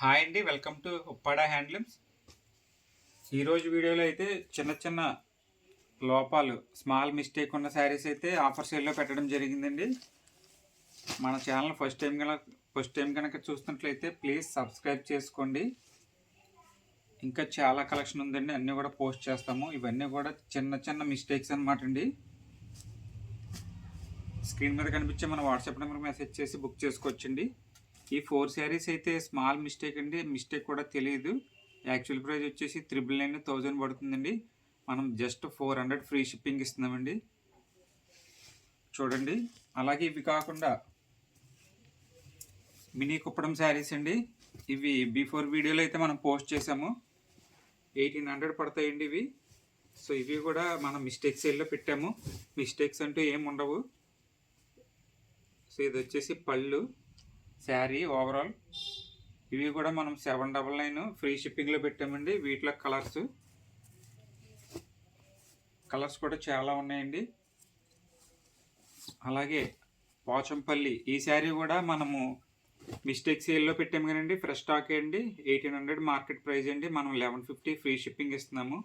Hi అండి welcome to Uppada handlooms. ఈరోజు వీడియోలో అయితే చిన్న చిన్న లోపాలు స్మాల్ మిస్టేక్ ఉన్న శారీస్ అయితే ఆఫర్ సేల్లో పెట్టడం జరిగిందండి. మన ఛానల్ ఫస్ట్ టైం కనుక ఫస్ట్ టైం కనుక చూస్తున్నట్లయితే ప్లీజ్ సబ్స్క్రైబ్ చేసుకోండి. ఇంకా చాలా కలెక్షన్ ఉందండి అన్నీ కూడా పోస్ట్ చేస్తాము. ఇవన్నీ కూడా చిన్న చిన్న మిస్టేక్స్ అనమాట అండి. స్క్రీన్ మీద కనిపించే మన వాట్సాప్ నెంబర్ మెసేజ్ చేసి బుక్ చేసుకోవచ్చండి. ఈ ఫోర్ శారీస్ అయితే స్మాల్ మిస్టేక్ అండి. మిస్టేక్ కూడా తెలియదు యాక్చువల్ ప్రైస్ వచ్చేసి త్రిబుల్ నైన్ థౌజండ్ పడుతుందండి. మనం just four hundred free shipping ఇస్తున్నామండి. చూడండి. అలాగే ఇవి కాకుండా మినీ కుప్పడం శారీస్ అండి. ఇవి బిఫోర్ వీడియోలో అయితే మనం పోస్ట్ చేసాము ఎయిటీన్ హండ్రెడ్ పడతాయండి ఇవి. సో ఇవి కూడా మనం మిస్టేక్స్ సేల్లో పెట్టాము. మిస్టేక్స్ అంటూ ఏం ఉండవు. సో ఇది వచ్చేసి పళ్ళు. శారీ ఓవరాల్ ఇవి కూడా మనం సెవెన్ డబల్ నైన్ ఫ్రీ షిప్పింగ్లో పెట్టామండి. వీటిలో కలర్స్ కలర్స్ కూడా చాలా ఉన్నాయండి. అలాగే పోచంపల్లి ఈ శారీ కూడా మనము మిస్టేక్ సేల్లో పెట్టాము కదండి. ఫ్రెష్ స్టాక్ అండి. ఎయిటీన్ హండ్రెడ్ మార్కెట్ ప్రైస్ అండి. మనం లెవెన్ ఫిఫ్టీ ఫ్రీ షిప్పింగ్ ఇస్తున్నాము.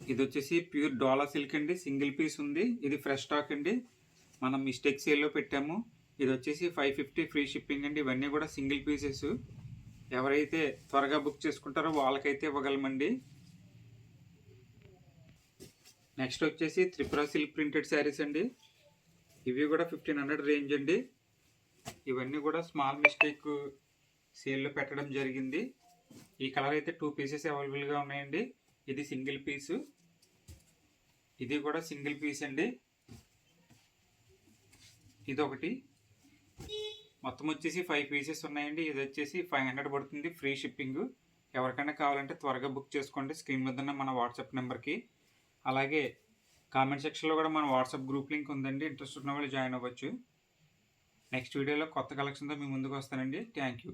ఇది వచ్చేసి ప్యూర్ డోలా సిల్క్ అండి. సింగిల్ పీస్ ఉంది. ఇది ఫ్రెష్ స్టాక్ అండి. మనం మిస్టేక్ సేల్లో పెట్టాము ఇది వచ్చేసి ఫైవ్ ఫిఫ్టీ ఫ్రీ షిప్పింగ్ అండి. ఇవన్నీ కూడా సింగిల్ పీసెస్ ఎవరైతే త్వరగా బుక్ చేసుకుంటారో వాళ్ళకైతే ఇవ్వగలమండి. నెక్స్ట్ వచ్చేసి త్రిపుర సిల్క్ ప్రింటెడ్ శారీస్ అండి. ఇవి కూడా ఫిఫ్టీన్ హండ్రెడ్ రేంజ్ అండి. ఇవన్నీ కూడా స్మాల్ మిస్టేక్ సేల్లో పెట్టడం జరిగింది. ఈ కలర్ అయితే టూ పీసెస్ అవైలబుల్గా ఉన్నాయండి. ఇది సింగిల్ పీసు ఇది కూడా సింగిల్ పీస్ అండి. ఇది ఒకటి మొత్తం వచ్చేసి ఫైవ్ పీసెస్ ఉన్నాయండి. ఇది వచ్చేసి ఫైవ్ హండ్రెడ్ పడుతుంది. ఫ్రీ షిప్పింగ్ ఎవరికైనా కావాలంటే త్వరగా బుక్ చేసుకోండి. స్క్రీన్ మీద ఉన్న మన వాట్సాప్ నెంబర్కి అలాగే కామెంట్ సెక్షన్లో కూడా మన వాట్సాప్ గ్రూప్ లింక్ ఉందండి. ఇంట్రెస్ట్ ఉన్న వాళ్ళు జాయిన్ అవ్వచ్చు. నెక్స్ట్ వీడియోలో కొత్త కలెక్షన్తో మీ ముందుకు వస్తానండి. Thank you